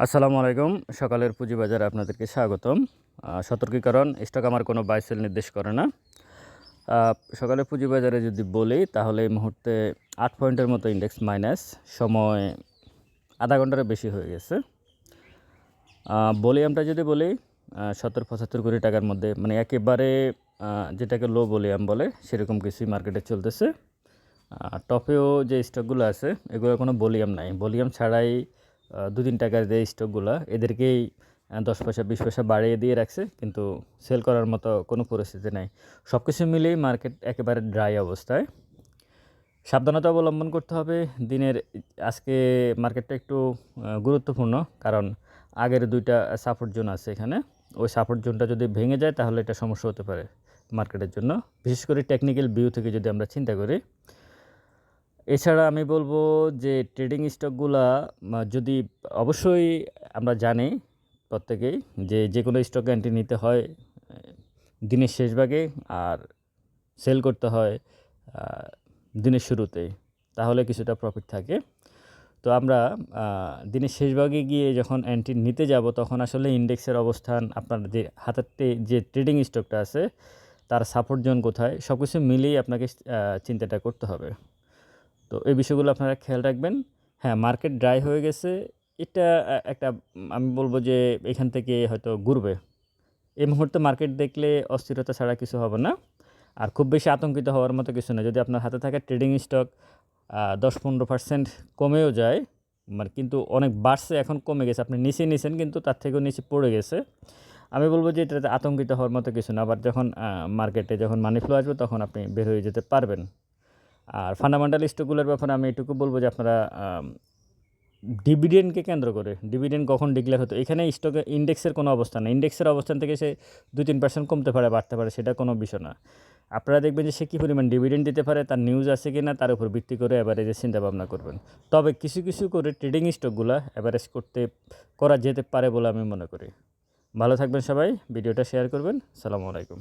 আসসালামু আলাইকুম। সকালের পুঁজিবাজারে আপনাদেরকে স্বাগতম। সতর্কীকরণ, স্টক আমার কোনো বাইসেল নির্দেশ করে না। সকালে পুঁজিবাজারে যদি বলি, তাহলে এই মুহূর্তে আট পয়েন্টের মতো ইন্ডেক্স মাইনাস সময় আধা ঘন্টারও বেশি হয়ে গেছে। ভলিউমটা যদি বলি সত্তর পঁচাত্তর কোটি টাকার মধ্যে মানে একেবারে যেটাকে লো ভলিউম বলে, সেরকম কিছুই মার্কেটে চলতেছে। টপেও যে স্টকগুলো আছে, এগুলো কোনো ভলিউম নাই। ভলিউম ছাড়াই দু তিন টাকার যে স্টকগুলো, এদেরকেই দশ পয়সা, বিশ পয়সা বাড়িয়ে দিয়ে রাখছে, কিন্তু সেল করার মতো কোনো পরিস্থিতি নাই। সব কিছু মিলিয়ে মার্কেট একেবারে ড্রাই অবস্থায়। সাবধানতা অবলম্বন করতে হবে। দিনের, আজকে মার্কেটটা একটু গুরুত্বপূর্ণ, কারণ আগের দুইটা সাপোর্ট জোন আছে এখানে। ওই সাপোর্ট জোনটা যদি ভেঙে যায়, তাহলে এটা সমস্যা হতে পারে মার্কেটের জন্য। বিশেষ করে টেকনিক্যাল ভিউ থেকে যদি আমরা চিন্তা করি এছাড়া আমি বলব যে ট্রেডিং স্টকগুলা যদি অবশ্যই আমরা জানি প্রত্যেকেই যে যে কোনো স্টক এন্ট্রি নিতে হয় দিনের শেষ ভাগে আর সেল করতে হয় দিনের শুরুতে তাহলে কিছুটা প্রফিট থাকে। তো আমরা দিনের শেষ ভাগে গিয়ে যখন এন্ট্রি নিতে যাব, তখন আসলে ইন্ডেক্সের অবস্থান, আপনার যে হাতের যে ট্রেডিং স্টকটা আছে, তার সাপোর্ট জোন কোথায় সব কিছু মিলিয়ে আপনাকে চিন্তাটা করতে হবে। তো এই বিষয়গুলো আপনারা খেয়াল রাখবেন। হ্যাঁ মার্কেট ড্রাই হয়ে গেছে। এটা একটা, আমি বলব যে এখান থেকে হয়তো ঘুরবে। এই মুহূর্তে মার্কেট দেখলে অস্থিরতা ছাড়া কিছু হবে না। আর খুব বেশি আতঙ্কিত হওয়ার মতো কিছু না। যদি আপনার হাতে থাকে ট্রেডিং স্টক দশ পনেরো পার্সেন্ট কমেও যায় মানে কিন্তু অনেক বাড়ছে, এখন কমে গেছে। আপনি নিচে নিছেন কিন্তু তার থেকেও নিচে পড়ে গেছে। আমি বলব যে এটাতে আতঙ্কিত হওয়ার মতো কিছু না। আবার যখন মার্কেটে যখন মানি ফ্লো আসবে তখন আপনি বের হয়ে যেতে পারবেন। আর ফান্ডামেন্টাল স্টকগুলোর ব্যাপারে আমি এটুকু বলব যে আপনারা ডিভিডেন্ডকে কেন্দ্র করে ডিভিডেন্ড কখন ডিক্লেয়ার হতো, এখানে স্টকে ইন্ডেক্সের কোনো অবস্থান নেই ইন্ডেক্সের অবস্থান থেকে সে দুই তিন পার্সেন্ট কমতে পারে, বাড়তে পারে, সেটা কোনো বিষয় না। আপনারা দেখবেন যে সে কী পরিমাণ ডিভিডেন্ড দিতে পারে, তার নিউজ আছে কি না তার উপর ভিত্তি করে অ্যাভারেজের চিন্তা ভাবনা করবেন। তবে কিছু কিছু করে ট্রেডিং স্টকগুলো অ্যাভারেজ করতে, করা যেতে পারে বলে আমি মনে করি। ভালো থাকবেন সবাই, ভিডিওটা শেয়ার করবেন, সালামু আলাইকুম।